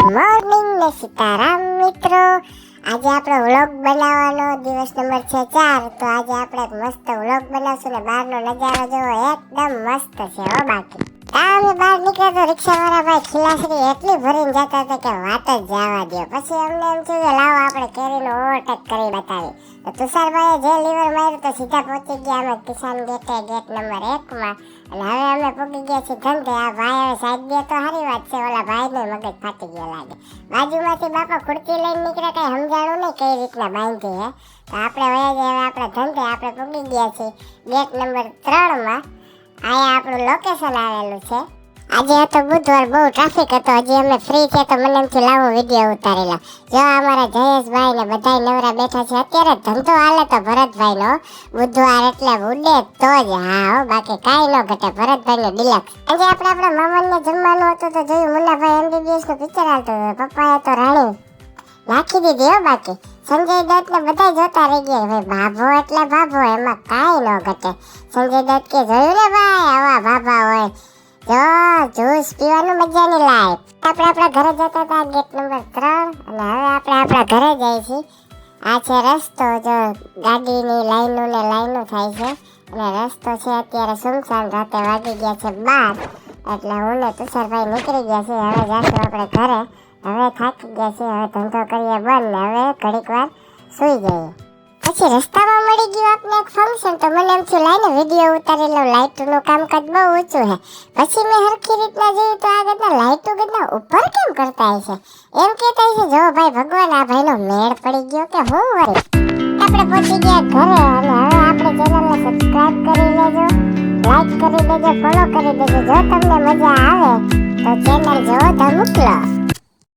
Morning ને સીતારામ મિત્રો. આજે આપણો વ્લોગ બનાવવાનો દિવસ નંબર છે ચાર. તો આજે આપણે મસ્ત વ્લોગ બનાવશું ને બહારનો નજારો જોવો એકદમ મસ્ત છે હો બાકી. અમે બહાર નીકળ્યા તો રિક્ષાવાળા ભાઈ ખીલાસરી એટલી ભરીને જતા હતા કે વાત જ જવા દો પછી અમને એમ થયું કે લાવો આપણે કેરીનો ઓવરટેક કરી બતાવી. તો તુષારભાઈએ જે લીવર માર્યું તો સીધા પહોંચી ગયા અમે કિસાન ગેટે, ગેટ નંબર એકમાં. અને હવે અમે પહોંચી ગયા છીએ ધંધે. આ ભાઈ હવે સાઈડ દે તો સારી વાત છે. ઓલા ભાઈને મગજ ફાટી ગયો લાગે. બાજુમાંથી બાપા ખુરચી લઈને નીકળે કઈ સમજાણું નહીં કઈ રીતના બાંધી, હે? તો આપણે વયા હવે આપણા ધંધે, આપણે પહોંચી ગયા છીએ. ગેટ નંબર ત્રણમાં અહીંયા આપણું લોકેશન આવેલું છે. આજે હતો બુધવાર, બહુ ટ્રાફિક હતો. હજી અમે ફ્રી છે તો મને એમથી લાવો વીડિયો ઉતારેલા. જો અમારા જયેશભાઈ ને બધા નવરા બેઠા છે, અત્યારે ધંધો હાલે તો ભરતભાઈ નો બુધવાર એટલે ઉડે તો જ, હા હો, બાકી કાંઈ ન ઘટે. ભરતભાઈ નો ડિલક્સ આજે આપણે આપણા મામાને જમવાનું હતું તો જોયું મુન્નાભાઈ એમબીબીએસનું પિક્ચર હાલતું હતું. પપ્પાએ તો રાણી નાખી દીધી હો બાકી. સંજય દત્ત ને બધા જોતા રહી ગયા ભાઈ ભાભો એટલે ભાભો, એમાં કાંઈ ન ઘટે. સંજય દત્ત કે જોયું ને ભાઈ, આવા ભાભા હોય. જો જ્યુસ પીવાનું મજાની લાઈફ આપણે આપણા ઘરે જતા હતા ગેટ નંબર ત્રણ, અને હવે આપણે આપણા ઘરે જઈએ છીએ. આ છે રસ્તો, જો ગાડીની લાઈનો ને લાઈનો થાય છે. અને રસ્તો છે અત્યારે સુમસાન રાતે વાગી ગયા છે બાર. એટલે હું ને તુષારભાઈ નીકળી ગયા છે હવે જશું આપણે ઘરે. હવે થાકી ગયા છે, હવે ધંધો કરીએ બંધ હવે ઘડીક વાર સૂઈ જઈએ. પછી રસ્તામાં મળી ગયું આપને એક ફંક્શન તો મને એમ થયું લાઈને વીડિયો ઉતારેલો લાઇટનું કામકાજ બહુ ઊંચું છે પછી મેં હરખી રીતના જોયું તો આ ગદના લાઇટો ગદના ઉપર કેમ કરતા હશે? એમ કહેતા હશે, જો ભાઈ ભગવાન, આ ભાઈનો મેળ પડી ગયો કે હું વળી આપણે પહોંચી ગયા ઘરે, અને હવે આપણે ચેનલને સબસ્ક્રાઇબ કરી લેજો લાઈક કરી દેજો ફોલો કરી દેજો, જો તમને મજા આવે, તો ચેનલ જોવો તો મોકલો.